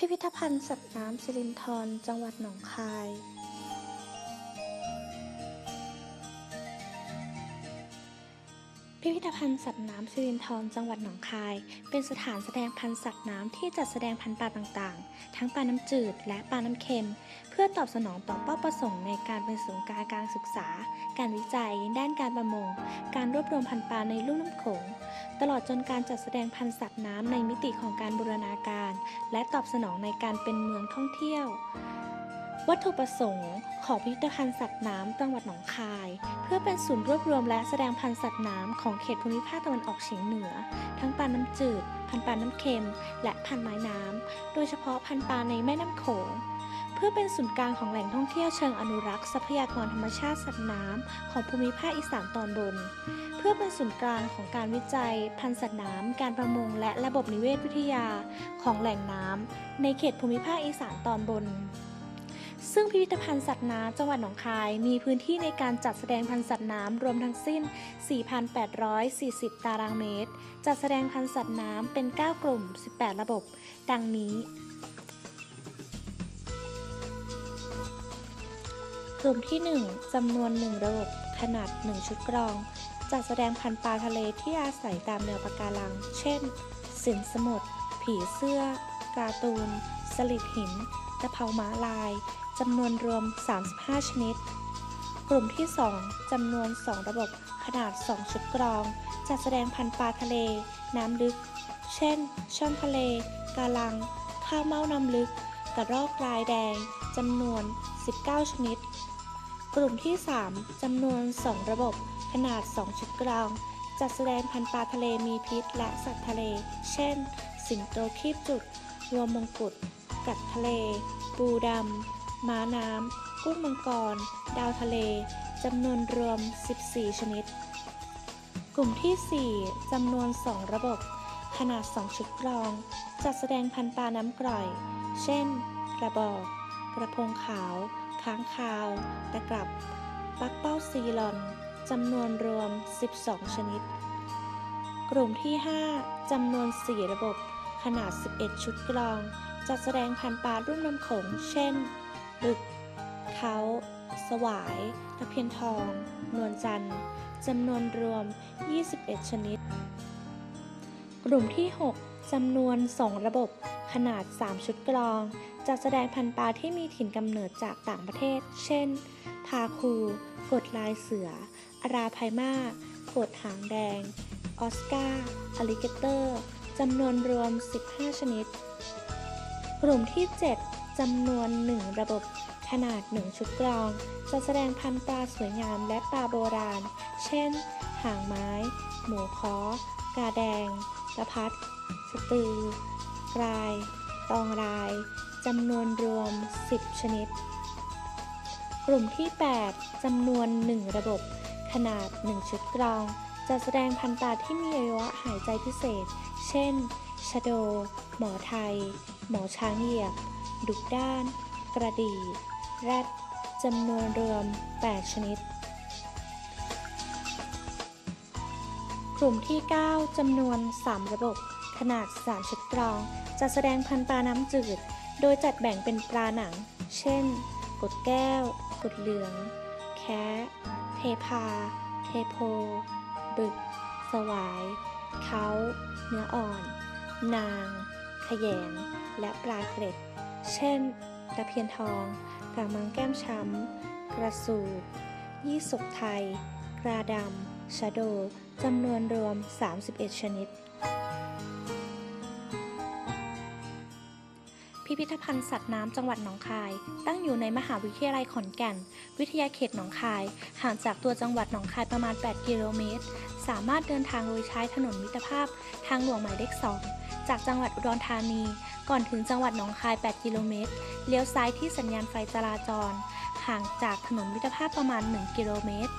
พิพิธภัณฑ์สัตว์น้ำสิรินธร จังหวัดหนองคาย พิพิธภัณฑ์สัตว์น้ำสิรินธรจังหวัดหนองคาย เป็นสถานแสดงพันธุ์สัตว์น้ำที่จัดแสดงพันธุ์ปลาต่างๆ ทั้งปลาน้ำจืดและปลาน้ำเค็ม เพื่อตอบสนองต่อเป้าประสงค์ในการเป็นศูนย์กลางการศึกษา การวิจัย ด้านการประมง การรวบรวมพันธุ์ปลาในลุ่มน้ำโขง ตลอดจนการจัดแสดงพันธุ์สัตว์น้ำในมิติของการบูรณาการ และตอบสนองในการเป็นเมืองท่องเที่ยว วัตถุประสงค์ของพิพิธภัณฑ์สัตว์น้ำจังหวัดหนองคาย เพื่อเป็นศูนย์รวบรวมและแสดงพันธุ์สัตว์น้ำของเขตภูมิภาคตะวันออกเฉียงเหนือ ทั้งปลาน้ำจืด พันธุ์ปลาน้ำเค็ม และพันธุ์ไม้น้ำ โดยเฉพาะพันธุ์ปลาในแม่น้ำโขงเพื่อเป็นศูนย์กลางของแหล่งท่องเที่ยวเชิงอนุรักษ์ทรัพยากรธรรมชาติสัตว์น้ำของภูมิภาคอีสานตอนบน เพื่อเป็นศูนย์กลางของการวิจัย พันธุ์สัตว์น้ำการประมงและระบบนิเวศวิทยาของแหล่งน้ำในเขตภูมิภาคอีสานตอนบน ซึ่งพิพิธภัณฑ์สัตว์น้ำจังหวัดหนองคาย มีพื้นที่ในการจัดแสดงพันธุ์สัตว์น้ำรวมทั้งสิ้น 4,840 ตารางเมตร จัดแสดงพันธุ์สัตว์น้ำเป็น 9 กลุ่ม 18 ระบบ ดังนี้ กลุ่มที่ 1จำนวน 1 ระบบ ขนาด 1 ชุดกรอง จัดแสดงพันธุ์ปลาทะเลที่อาศัยตามแนวปะการัง เช่น สินสมุทรผีเสื้อ การ์ตูน สลิดหินตะเภาม้าลาย จำนวนรวม 35 ชนิด กลุ่มที่ 2จำนวน 2 ระบบขนาด 2 ชุดกรอง จัดแสดงพันธุ์ปลาทะเล น้ำลึก เช่น ช่อนทะเล กาลัง ข้าวเม่าน้ำลึก กระรอกลายแดงจำนวน 19 ชนิด กลุ่มที่ 3จำนวน 2 ระบบขนาด 2 ชุดกรอง จัดแสดงพันธุ์ปลาทะเลมีพิษและสัตว์ทะเล เช่น สิงโตคีบจุด รวมมงกุฎ กัดทะเล ปูดำ ม้าน้ำ กุ้งมังกร ดาวทะเล จำนวนรวม 14 ชนิด กลุ่มที่ 4จำนวน 2 ระบบ ขนาด 2 ชุดกรอง จัดแสดงพันปลาน้ำกร่อย เช่น กระบอก กระพงขาว ค้างคาว ตะกรับ ปักเป้าซีลอน จำนวนรวม 12 ชนิด กลุ่มที่ 5จำนวน 4 ระบบ ขนาด 11 ชุดกรองจัดแสดงพันปลารุ่มน้ำโขง เช่น บึก เขาสวายตะเพียนทอง นวลจันทร์จำนวนรวม 21 ชนิด กลุ่มที่ 6จำนวน 2 ระบบ ขนาด 3 ชุดกรอง จัดแสดงพันธุ์ปลาที่มีถิ่นกำเนิดจากต่างประเทศ เช่น พาคู กดลายเสือ อาราไพมากดหางแดง ออสการ์อลิเกเตอร์จำนวนรวม 15 ชนิด กลุ่มที่ 7 จำนวน 1 ระบบ ขนาด 1 ชุดกรองจะแสดงพันธุ์ปลาสวยงามและปลาโบราณ เช่น หางไม้ หมูคอกาแดงตะพัดสตือกราย ตองราย จำนวนรวม 10 ชนิด กลุ่มที่ 8 จำนวน 1 ระบบ ขนาด 1 ชุดกรองจะแสดงพันธุ์ปลาที่มีอวัยวะหายใจพิเศษ เช่นชะโด หมอไทย หมอช้างเหยียบ ดุกด้าน กระดีแรดจำนวนรวม 8 ชนิด กลุ่มที่ 9จำนวน 3 ระบบ ขนาด 3 ชุดกรอง จะแสดงพันปลาน้ำจืด โดยจัดแบ่งเป็นปลาหนัง เช่นกดแก้ว กดเหลือง แคะ เทพา เทโพ บึก สวาย เขา เนื้ออ่อน นาง ขยง และปลาเกร็ด เช่น ตะเพียนทองกระมังแก้มช้ำ กระสูบยี่สกไทย กราดำชะโด จำนวนรวม 31 ชนิด พิพิธภัณฑ์สัตว์น้ำจังหวัดหนองคาย ตั้งอยู่ในมหาวิทยาลัยขอนแก่น วิทยาเขตหนองคาย ห่างจากตัวจังหวัดหนองคายประมาณ 8 กิโลเมตร สามารถเดินทางโดยใช้ถนนมิตรภาพ ทางหลวงหมายเลข2จากจังหวัดอุดรธานี ก่อนถึงจังหวัดหนองคาย 8 กิโลเมตร เลี้ยวซ้ายที่สัญญาณไฟจราจร ห่างจากถนนมิตรภาพประมาณ 1 กิโลเมตร